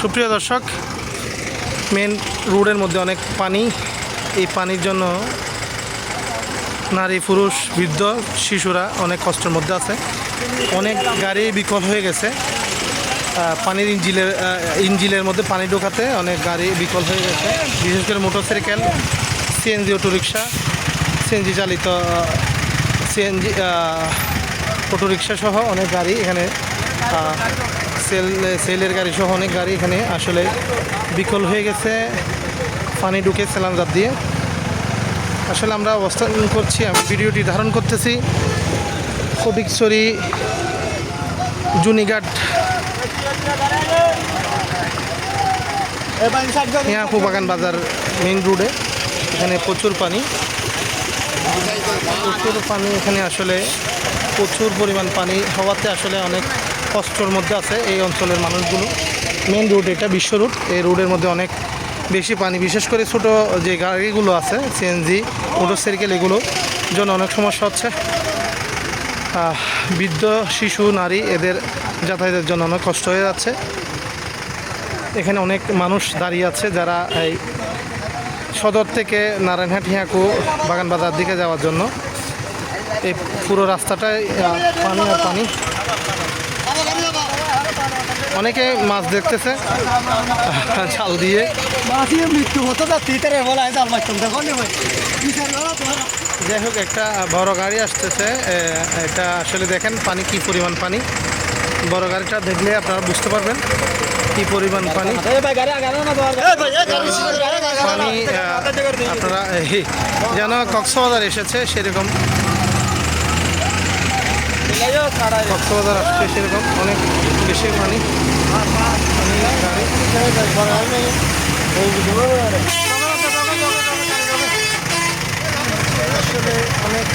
সুপ্রিয় দর্শক মেন রোডের মধ্যে অনেক পানি। এই পানির জন্য নারী, পুরুষ, বৃদ্ধ, শিশুরা অনেক কষ্টের মধ্যে আছে। অনেক গাড়ি বিকল হয়ে গেছে। পানির ইঞ্জিলের ইঞ্জিলের মধ্যে পানি ঢোকাতে অনেক গাড়ি বিকল হয়ে গেছে। বিশেষ করে মোটরসাইকেল, সিএনজি, অটোরিকশা, সিএনজি চালিত সিএনজি অটোরিকশা সহ অনেক গাড়ি এখানে সেল, সেলের গাড়ি সহ অনেক গাড়ি এখানে আসলে বিকল হয়ে গেছে, পানি ঢুকে সেলামজাত দিয়ে। আসলে আমরা অবস্থান করছি, আমি ভিডিওটি ধারণ করতেছি ফটিকছড়ি জুনিঘাট। মিয়াপু বাগান বাজার মেইন রোডে, এখানে প্রচুর পানি। প্রচুর পানি এখানে আসলে প্রচুর পরিমাণ পানি হওয়াতে আসলে অনেক কষ্টর মধ্যে আছে এই অঞ্চলের মানুষগুলো। মেন রোড এটা বিশ্ব রোড এই রোডের মধ্যে অনেক বেশি পানি, বিশেষ করে ছোট যে গাড়িগুলো আছে সিএনজি মোটরসাইকেল এগুলো, জন্য অনেক সমস্যা হচ্ছে। বৃদ্ধ, শিশু, নারী এদের যাতায়াতের জন্য অনেক কষ্ট হয়ে যাচ্ছে। এখানে অনেক মানুষ দাঁড়িয়ে আছে যারা এই সদর থেকে নারায়ণহাট, হিয়াকু বাগান বাজার দিকে যাওয়ার জন্য। এই পুরো রাস্তাটায় পানি আর পানি। অনেকে মাছ দেখতেছে জাল দিয়ে। মৃত্যু হতো না তিতারে বলা হয় জাল মারতাম দেখো যাই হোক একটা বড় গাড়ি আসতেছে এটা আসলে দেখেন পানি কি পরিমাণ পানি। বড় গাড়িটা দেখলে আপনারা বুঝতে পারবেন কি পরিমাণ পানি। এই ভাই গাড়ি আগানো না তোমার এই ভাই এই গাড়ি পানি আপনারা যেন কক্সবাজার এসেছে সেরকম কক্সবাজার আসছে সেরকম অনেক বেশি পানি। আসলে অনেক